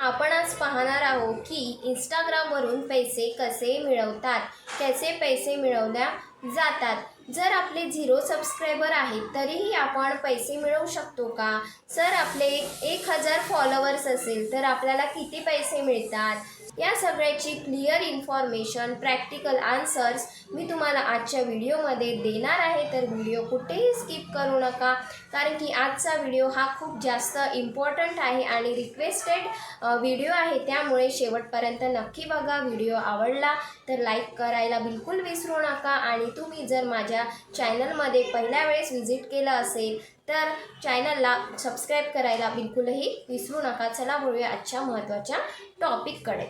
आपण आज पाहणार आहोत की इंस्टाग्रामवरून पैसे कसे मिळवतात त्याचे पैसे मिळवल्या जातात. जर आपले झिरो सबस्क्रायबर आहेत तरीही आपण पैसे मिळवू शकतो का? सर आपले एक हजार फॉलोअर्स असेल तर आपल्याला किती पैसे मिळतात? या सगळ्याची क्लिअर इन्फॉर्मेशन प्रॅक्टिकल आन्सर्स मी तुम्हाला आजच्या व्हिडिओमध्ये देणार आहे. तर व्हिडिओ कुठेही स्किप करू नका कारण की आजचा व्हिडिओ हा खूप जास्त इम्पॉर्टंट आहे आणि रिक्वेस्टेड व्हिडिओ आहे. त्यामुळे शेवटपर्यंत नक्की बघा व्हिडिओ आवडला तर लाईक करायला बिलकुल विसरू नका. आणि तुम्ही जर माझ्या चॅनलमध्ये पहिल्या वेळेस व्हिजिट केलं असेल तर चॅनलला सबस्क्राईब करायला बिलकुलही विसरू नका. चला बोलूया आजच्या महत्त्वाच्या टॉपिककडे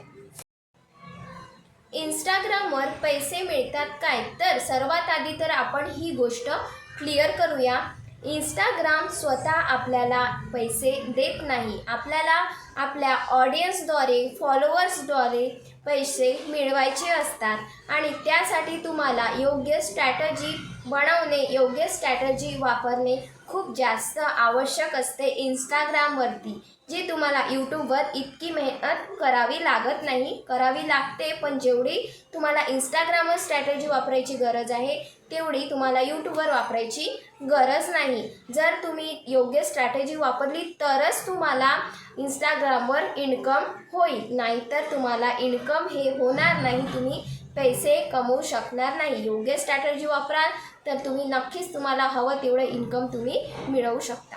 इंस्टाग्रामवर पैसे मिळतात काय? तर सर्वात आधी तर आपण ही गोष्ट क्लिअर करूया. इंस्टाग्राम स्वतः आपल्याला पैसे देत नाही. आपल्याला आपल्या ऑडियन्सद्वारे फॉलोअर्सद्वारे पैसे मिळवायचे असतात. आणि त्यासाठी तुम्हाला योग्य स्ट्रॅटजी बनवणे योग्य स्ट्रॅटजी वापरणे खूप जास्त आवश्यक असते इंस्टाग्रामवरती जी तुम्हाला यूट्यूबवर इतकी मेहनत करावी लागत नाही. करावी लागते पण जेवढी तुम्हाला इंस्टाग्रामवर स्ट्रॅटेजी वापरायची गरज आहे तेवढी तुम्हाला यूट्यूबवर वापरायची गरज नाही. जर तुम्ही योग्य स्ट्रॅटेजी वापरली तरच तुम्हाला इंस्टाग्रामवर इन्कम होईल. नाहीतर तुम्हाला इन्कम हे होणार नाही. तुम्ही पैसे कमवू शकणार नाही. योग्य स्ट्रॅटर्जी वापराल तर तुम्ही नक्कीच तुम्हाला हवं तेवढं इन्कम तुम्ही मिळवू शकता.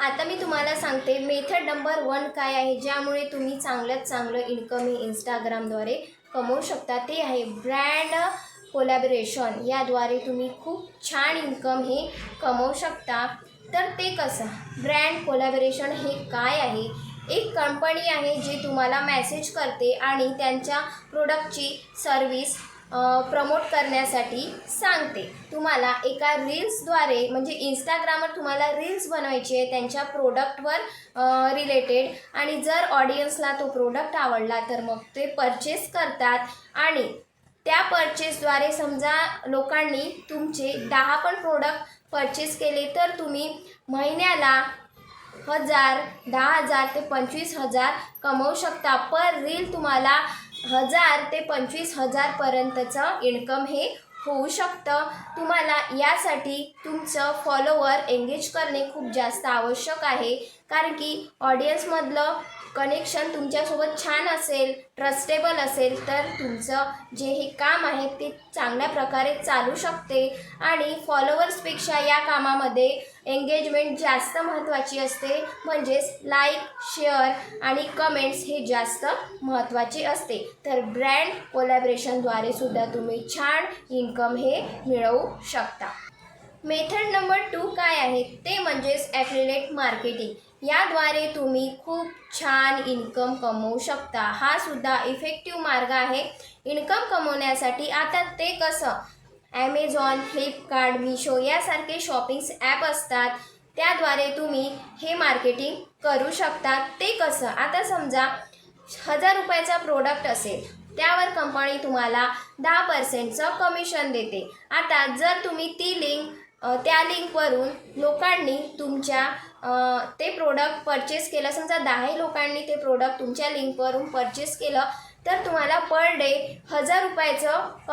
आता मी तुम्हाला सांगते मेथड नंबर वन काय आहे ज्यामुळे तुम्ही चांगल्यात चांगलं इन्कम हे इंस्टाग्रामद्वारे कमवू शकता. ते आहे ब्रँड कोलॅबरेशन याद्वारे तुम्ही खूप छान इन्कम हे कमवू शकता. तर ते कसं? ब्रँड कोलॅबरेशन हे काय आहे? एक कंपनी आहे जी तुम्हाला मॅसेज करते आणि त्यांच्या प्रोडक्टची सर्विस प्रमोट करण्यासाठी सांगते. तुम्हाला एका रील्सद्वारे म्हणजे इंस्टाग्रामवर तुम्हाला रील्स बनवायची आहे त्यांच्या प्रोडक्टवर रिलेटेड आणि जर ऑडियन्सला तो प्रोडक्ट आवडला तर मग ते परचेस करतात. आणि त्या परचेसद्वारे समजा लोकांनी तुमचे दहा पण प्रोडक्ट परचेस केले तर तुम्ही महिन्याला हजार दहा हजार ते पंचवीस हजार कमवू शकता. पर रील तुम्हाला हजार ते पंचवीस हजारपर्यंतचं इन्कम हे होऊ शकतं. तुम्हाला यासाठी तुमचं फॉलोवर एंगेज करणे खूप जास्त आवश्यक आहे. कारण की ऑडियन्समधलं कनेक्शन तुमच्यासोबत छान असेल ट्रस्टेबल असेल तर तुमचं जे हे काम आहे ते चांगल्या प्रकारे चालू शकते. आणि फॉलोअर्सपेक्षा या कामामध्ये एंगेजमेंट जास्त महत्त्वाची असते. म्हणजेच लाईक शेअर आणि कमेंट्स हे जास्त महत्त्वाचे असते. तर ब्रँड कोलॅबरेशनद्वारे सुद्धा तुम्ही छान इन्कम हे मिळवू शकता. मेथड नंबर टू काय आहे? ते म्हणजेच ॲफिलेट मार्केटिंग याद्वारे तुम्ही खूप छान इन्कम कमवू शकता. हा सुद्धा इफेक्टिव्ह मार्ग आहे. इन्कम कमवण्यासाठी आता ते कसं? ॲमेझॉन फ्लिपकार्ट मिशो यासारखे शॉपिंग्स ॲप असतात. त्याद्वारे तुम्ही हे मार्केटिंग करू शकता. ते कसं? आता समजा हजार रुपयाचा प्रोडक्ट असेल त्यावर कंपनी तुम्हाला दहा पर्सेंटचं कमिशन देते. आता जर तुम्ही ती लिंक त्या लिंकवरून लोकांनी तुमच्या ते प्रोडक्ट परचेस केलं. समजा दहाही लोकांनी ते प्रोडक्ट तुमच्या लिंकवरून परचेस केलं तर तुम्हाला पर डे हजार रुपयाचं क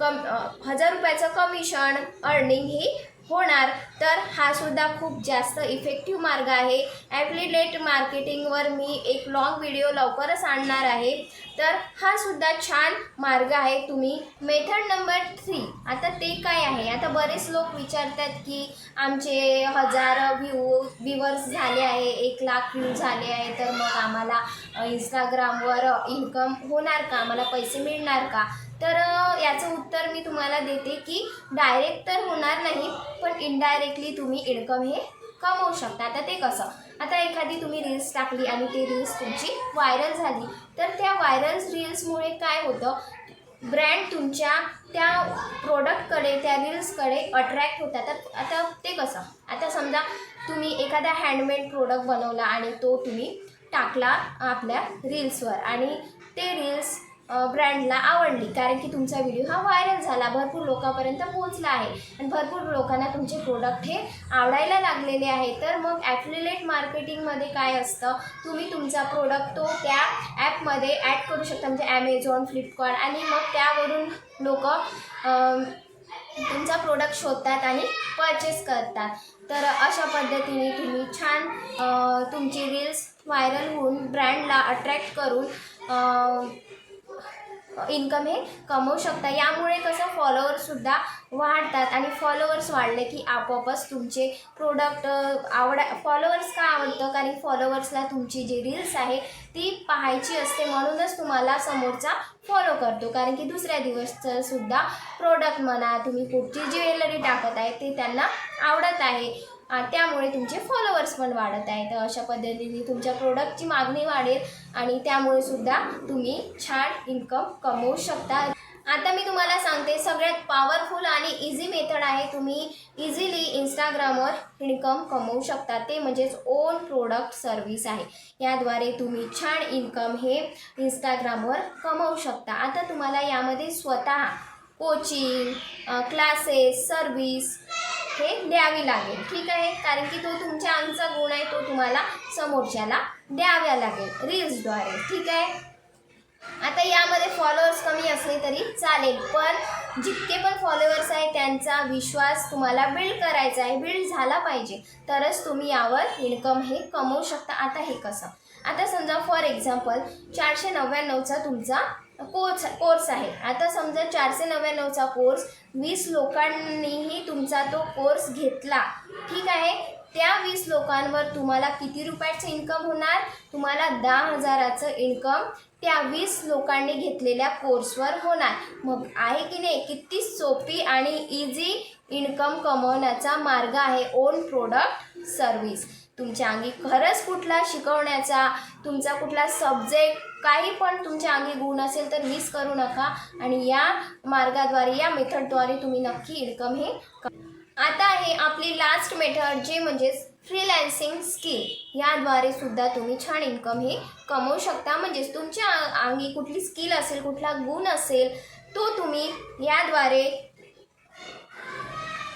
कम हजार रुपयाचं कमिशन अर्निंग ही होणार तर हा सुद्धा खूप जास्त इफेक्टिव्ह मार्ग आहे. ॲप्लिलेट मार्केटिंगवर मी एक लॉंग व्हिडिओ लवकरच आणणार आहे. तर हा सुद्धा छान मार्ग आहे तुम्ही. मेथड नंबर थ्री आता ते काय आहे? आता बरेच लोक विचारतात की आमचे हजार व्ह्यू व्ह्यूवर्स झाले आहे एक लाख व्ह्यू झाले आहे तर मग आम्हाला इंस्टाग्रामवर इन्कम होणार का? आम्हाला पैसे मिळणार का? तर याचं उत्तर मी तुम्हाला देते की डायरेक्ट तर होणार नाही पण इनडायरेक्टली तुम्ही इन्कम हे कमवू शकता. आता ते कसं? आता एखादी तुम्ही रील्स टाकली आणि ती रील्स तुमची व्हायरल झाली तर त्या व्हायरल रील्समुळे काय होतं? ब्रँड तुमच्या त्या प्रोडक्टकडे त्या रील्सकडे अट्रॅक्ट होतात तर आता ते कसं? आता समजा तुम्ही एखादा हँडमेड प्रोडक्ट बनवला आणि तो तुम्ही टाकला आपल्या रील्सवर आणि ते रील्स ब्रँडला आवडली. कारण की तुमचा व्हिडिओ हा व्हायरल झाला. भरपूर लोकांपर्यंत पोहोचला आहे. आणि भरपूर लोकांना तुमचे प्रोडक्ट हे आवडायला लागलेले आहे. तर मग ॲफिलेट मार्केटिंगमध्ये काय असतं? तुम्ही तुमचा प्रोडक्ट तो त्या ॲपमध्ये ॲड करू शकता. म्हणजे ॲमेझॉन फ्लिपकार्ट आणि मग त्यावरून लोक तुमचा प्रोडक्ट शोधतात आणि परचेस करतात. तर अशा पद्धतीने तुम्ही छान तुमची रील्स व्हायरल होऊन ब्रँडला अट्रॅक्ट करून इन्कम हे कमवू शकता. यामुळे कसं फॉलोअर्ससुद्धा वाढतात आणि फॉलोअर्स वाढले की आपोआपच तुमचे प्रोडक्ट आवडा फॉलोअर्स का आवडतं? कारण फॉलोअर्सला तुमची जी रील्स आहे ती पाहायची असते म्हणूनच तुम्हाला समोरचा फॉलो करतो. कारण की दुसऱ्या दिवसचंसुद्धा प्रोडक्ट म्हणा तुम्ही कुठची ज्वेलरी टाकत आहे ते त्यांना आवडत आहे. त्यामुळे तुमचे फॉलोअर्स पण वाढत आहेत. अशा पद्धतीने तुमच्या प्रोडक्टची मागणी वाढेल आणि त्यामुळे सुद्धा तुम्ही छान इन्कम कमवू शकता. आता मी तुम्हाला सांगते सगळ्यात पॉवरफुल आणि इझी मेथड आहे. तुम्ही इझिली इंस्टाग्रामवर इन्कम कमवू शकता. ते म्हणजेच ओन प्रोडक्ट सर्विस आहे. याद्वारे तुम्ही छान इन्कम हे इंस्टाग्रामवर कमवू शकता. आता तुम्हाला यामध्ये स्वतः कोचिंग क्लासेस सर्विस हे द्यावी लागेल. ठीक आहे? कारण की तो तुमच्या अंगचा गुण आहे तो तुम्हाला समोरच्याला द्याव्या लागेल. रील्सद्वारे ठीक आहे? आता यामध्ये फॉलोअर्स कमी असले तरी चालेल पण जितके पण फॉलोअर्स आहे त्यांचा विश्वास तुम्हाला बिल्ड करायचा आहे. बिल्ड झाला पाहिजे. तरच तुम्ही यावर इन्कम हे कमवू शकता. आता हे कसं? आता समजा फॉर एक्झाम्पल चारशे नव्याण्णवचा तुमचा कोर्स कोर्स आहे. आता समजा चारशे नव्याण्णवचा कोर्स वीस लोकांनीही तुमचा तो कोर्स घेतला. ठीक आहे? त्या वीस लोकांवर तुम्हाला किती रुपयाचं इन्कम होणार? तुम्हाला दहा हजाराचं इन्कम त्या वीस लोकांनी घेतलेल्या कोर्सवर होणार. मग आहे की नाही? किती सोपी आणि इझी इन्कम कमवण्याचा मार्ग आहे ओन प्रोडक्ट सर्विस तुमच्या अंगी खरंच कुठला शिकवण्याचा तुमचा कुठला सब्जेक्ट काही पण तुमच्या अंगी गुण असेल तर मिस करू नका. आणि या मार्गाद्वारे या मेथडद्वारे तुम्ही नक्की इन्कम हे आता आहे आपली लास्ट मेथड जे म्हणजेच फ्रीलॅन्सिंग स्किल याद्वारे सुद्धा तुम्ही छान इन्कम हे कमवू शकता. म्हणजेच तुमच्या अंगी कुठली स्किल असेल कुठला गुण असेल तो तुम्ही याद्वारे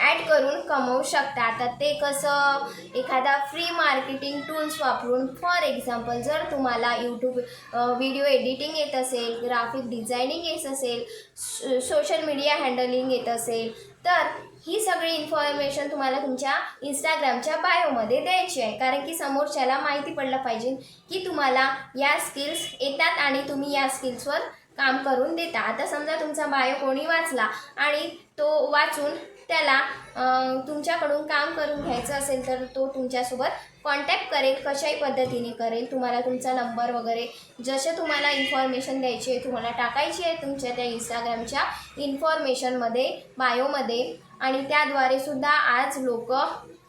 ॲड करून कमवू शकता. आता ते कसं एखादा फ्री मार्केटिंग टूल्स वापरून फॉर एक्झाम्पल जर तुम्हाला यूट्यूब व्हिडिओ एडिटिंग येत असेल ग्राफिक डिझायनिंग येत असेल सोशल मीडिया हँडलिंग येत असेल तर ही सगळी इन्फॉर्मेशन तुम्हाला तुमच्या इंस्टाग्रामच्या बायोमध्ये द्यायची आहे. कारण की समोरच्याला माहिती पडलं पाहिजे की तुम्हाला या स्किल्स येतात आणि तुम्ही या स्किल्सवर काम करून देता. आता समजा तुमचा बायो कोणी वाचला आणि तो वाचून त्याला तुमच्याकडून काम करून घ्यायचं असेल तर तो तुमच्यासोबत कॉन्टॅक्ट करेल कशाही पद्धतीने करेल. तुम्हाला तुमचा नंबर वगैरे जसे तुम्हाला इन्फॉर्मेशन द्यायची आहे तुम्हाला टाकायची आहे तुमच्या त्या इंस्टाग्रामच्या इन्फॉर्मेशनमध्ये बायोमध्ये आणि त्याद्वारे सुद्धा आज लोक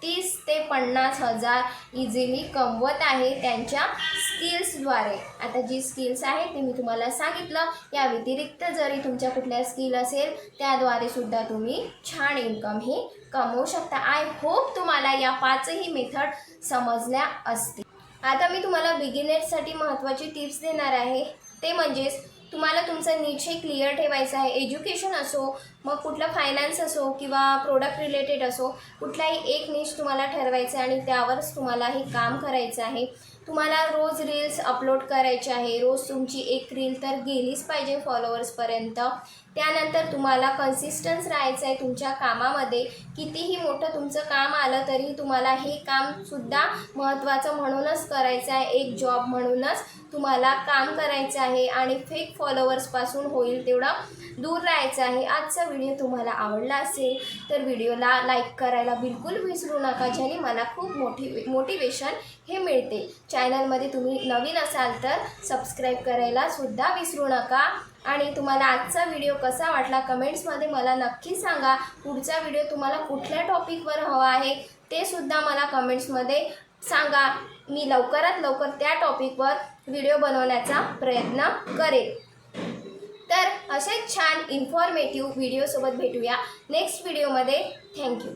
तीस ते पन्नास हजार इझिली कमवत आहे त्यांच्या स्किल्सद्वारे आता जी स्किल्स आहे ते मी तुम्हाला सांगितलं. या व्यतिरिक्त जरी तुमच्या कुठल्या स्किल असेल त्याद्वारे सुद्धा तुम्ही छान इन्कम हे कमवू शकता. आय होप तुम्हाला या पाचही मेथड समजल्या असतील. आता मी तुम्हाला बिगिनर्ससाठी महत्त्वाची टिप्स देणार आहे. ते म्हणजेच तुम्हाला तुमचं नीच हे क्लिअर ठेवायचं आहे. एज्युकेशन असो मग कुठलं फायनान्स असो किंवा प्रोडक्ट रिलेटेड असो कुठलाही एक नीच तुम्हाला ठरवायचं आहे आणि त्यावरच तुम्हाला हे काम करायचं आहे. तुम्हाला रोज रील्स अपलोड करायचे आहे. रोज तुमची एक रील तर गेलीच पाहिजे फॉलोअर्सपर्यंत त्यानंतर तुम्हाला कन्सिस्टन्स राहायचं आहे तुमच्या कामामध्ये. कितीही मोठं तुमचं काम आलं तरी तुम्हाला हे कामसुद्धा महत्त्वाचं म्हणूनच करायचं आहे. एक जॉब म्हणूनच तुम्हाला काम करायचं आहे आणि फेक फॉलोअर्सपासून होईल तेवढं दूर राहायचं आहे. आजचा व्हिडिओ तुम्हाला आवडला असेल तर व्हिडिओला लाईक करायला बिलकुल विसरू नका ज्याने मला खूप मोठी मोटिवेशन हे मिळते. चॅनलमध्ये तुम्ही नवीन असाल तर सबस्क्राईब करायला सुद्धा विसरू नका. आणि तुम्हाला आजचा व्हिडिओ कसा वाटला कमेंट्समध्ये मला नक्की सांगा. पुढचा व्हिडिओ तुम्हाला कुठल्या टॉपिकवर हवा आहे ते सुद्धा मला कमेंट्समध्ये सांगा. मी लवकरात लवकर त्या टॉपिकवर व्हिडिओ बनवण्याचा प्रयत्न करेन. तर असेच छान इन्फॉर्मेटिव्ह व्हिडिओसोबत भेटूया. नेक्स्ट व्हिडिओमध्ये थँक्यू